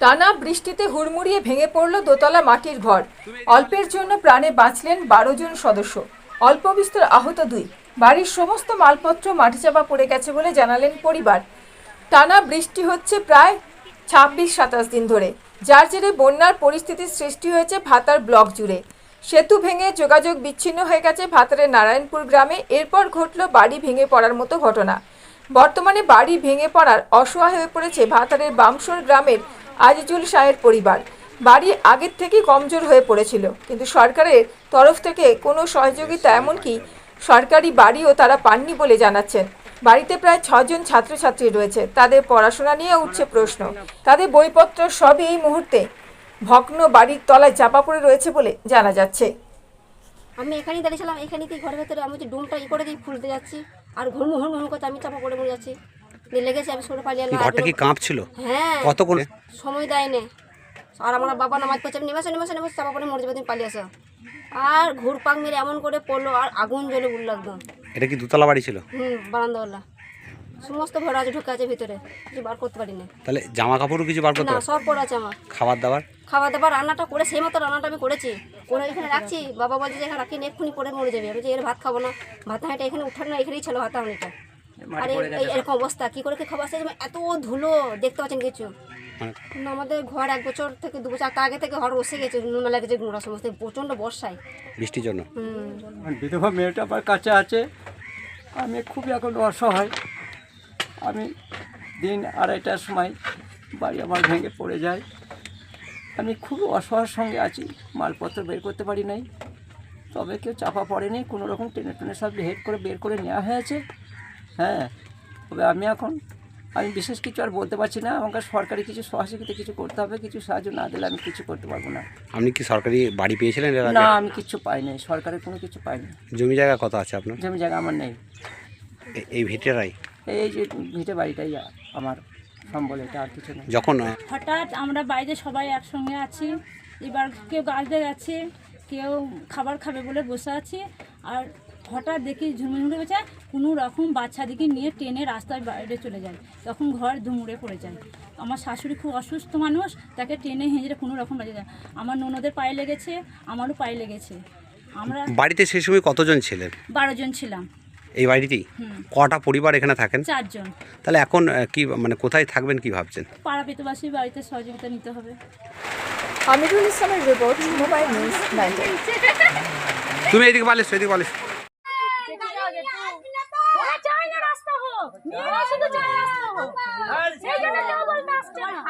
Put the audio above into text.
টানা বৃষ্টিতে হুড়মুড়িয়ে ভেঙে পড়ল দোতলা মাটির ঘর। অল্পের জন্য প্রাণে বাঁচলেন বারো জন সদস্য। অল্প বিস্তর আহত দুই। বাড়ির সমস্ত মালপত্র মাটি চাপা পড়ে গেছে বলে জানালেন পরিবার। টানা বৃষ্টি হচ্ছে প্রায় ছাব্বিশ সাতাশ দিন ধরে। যার জেরে বন্যার পরিস্থিতির সৃষ্টি হয়েছে ভাতার ব্লক জুড়ে। সেতু ভেঙে যোগাযোগ বিচ্ছিন্ন হয়ে গেছে ভাতারের নারায়ণপুর গ্রামে। এরপর ঘটল বাড়ি ভেঙে পড়ার মতো ঘটনা। বর্তমানে বাড়ি ভেঙে পড়ার অসহায় হয়ে পড়েছে ভাতারের বামসর গ্রামের আজিজুল শাহের পরিবার। বাড়ি আগের থেকেই কমজোর হয়ে পড়েছিল। কিন্তু সরকারের তরফ থেকে কোনো সহযোগিতা এমনকি সরকারি বাড়িও তারা পাননি বলে জানাচ্ছেন। বাড়িতে প্রায় ছজন ছাত্রছাত্রী রয়েছে। তাদের পড়াশোনা নিয়ে উঠছে প্রশ্ন। তাদের বইপত্র সবই এই মুহূর্তে ভগ্ন বাড়ির তলায় চাপা পড়ে রয়েছে বলে জানা যাচ্ছে। আমি এখানেই দাঁড়িয়েছিলাম এখানেই ঘরের ভেতরে আমি হচ্ছে ডুমটা ই করে দিয়ে খুলতে যাচ্ছি। আর ঘুম ঘুম করতে আমি চাপা পড়ে মরে যাচ্ছি। লেগেছে আমি সরে পালিয়ে এলাম ঘরটা কি কাঁপছিল হ্যাঁ কত করে সময় দেয় নে আর আমার বাবা নামাজ পড়ছে আমি নেমেছে নেমেছে নেমেছে চাপা পড়ে মরে যাবে তুমি পালিয়ে আসো আর ঘুর পাক মেরে এমন করে পড়ল আর আগুন জ্বলে উঠল একদম। এটা কি দুতলা বাড়ি ছিল? হুম বারান্দাওয়ালা। সমস্ত ভরা আছে ঢুকে আছে ভিতরে কিছু বার করতে পারি না তাহলে জামা কাপড়ও কিছু বার করতে না সব পড়ে আছে আমার। খাবার দাবার? খাওয়া দাবার রান্নাটা করে সেই মতো রান্নাটা আমি করেছি। করে এখানে রাখছি বাবা বলছে যে এখানে রাখি না এক্ষুনি পড়ে মরে যাবে। আমি যে এর ভাত খাব না। ভাত হাঁটা এখানে উঠার না এখানেই ছিল ভাত হাঁড়িটা আর এই- এই এরকম অবস্থা কি করে কি খাবার আসছে এত ধুলো দেখতে পাচ্ছেন কিছু? মানে আমাদের ঘর এক বছর থেকে দু বছর আগে থেকে ঘর বসে গেছে নুন লেগেছে গুঁড়া সমস্ত প্রচণ্ড বর্ষায়। বৃষ্টির জন্য? হুম। আর বিধবা মেয়েটা আমার কাছে আছে। আমি খুবই এখন অসহায়। আমি দিন আড়াইটার সময় বাড়ি আমার ভেঙে পড়ে যায়। আমি খুব অসহায়ের সঙ্গে আছি মালপত্র বের করতে পারি নাই। তবে কেউ চাপা পড়েনি কোনো রকম টেনে টেনে সব হেড করে বের করে নেওয়া হয়েছে। হ্যাঁ তবে আমি এখন আমি বিশেষ কিছু আর বলতে পারছি না। আমাকে সরকারি কিছু সহযোগিতা কিছু করতে হবে কিছু সাহায্য না দিলে আমি কিছু করতে পারব না। আপনি কি সরকারি বাড়ি পেয়েছিলেন না আমি কিছু পাইনি সরকারের কোনো কিছু পাইনি। জমি জায়গা কত আছে আপনার? জমি জায়গা আমার নেই। এই ভিটেরাই? এই যে ভিটে বাড়িটাই আমার সম্বল এটা আর কিছু নেই। যখন হঠাৎ আমরা বাইরে সবাই একসঙ্গে আছি এবার কেউ গাছতে যাচ্ছে কেউ খাবার খাবে বলে বসে আছি আর হঠাৎ দেখি ঝুমঝুমে বেঁচে কোনো রকম বাচ্চাদিকে নিয়ে টেনে রাস্তার বাইরে চলে যায়। তখন ঘর ধুমুড়ে পড়ে যায়। আমার শাশুড়ি খুব অসুস্থ মানুষ তাকে টেনে হেঁচড়ে কোনো রকম বাজে যায় আমার ননদের পায়ে লেগেছে আমারও পায়ে লেগেছে। আমরা বাড়িতে সেই সময় কতজন ছিলেন? বারো জন ছিলাম। এই বাড়িতেই কটা পরিবার এখানে থাকেন? চারজন। তাহলে এখন কি মানে কোথায় থাকবেন কি ভাবছেন? পাড়া পেতবাসী বাড়িতে সহযোগিতা নিতে হবে। আমিরুল ইসলামের রিপোর্ট মোবাইল নিউজ তুমি এদিকে পালিস এদিকে পালিস হোক শুধু চলে হোক সেই জন্য কেউ বলতে আসছে না।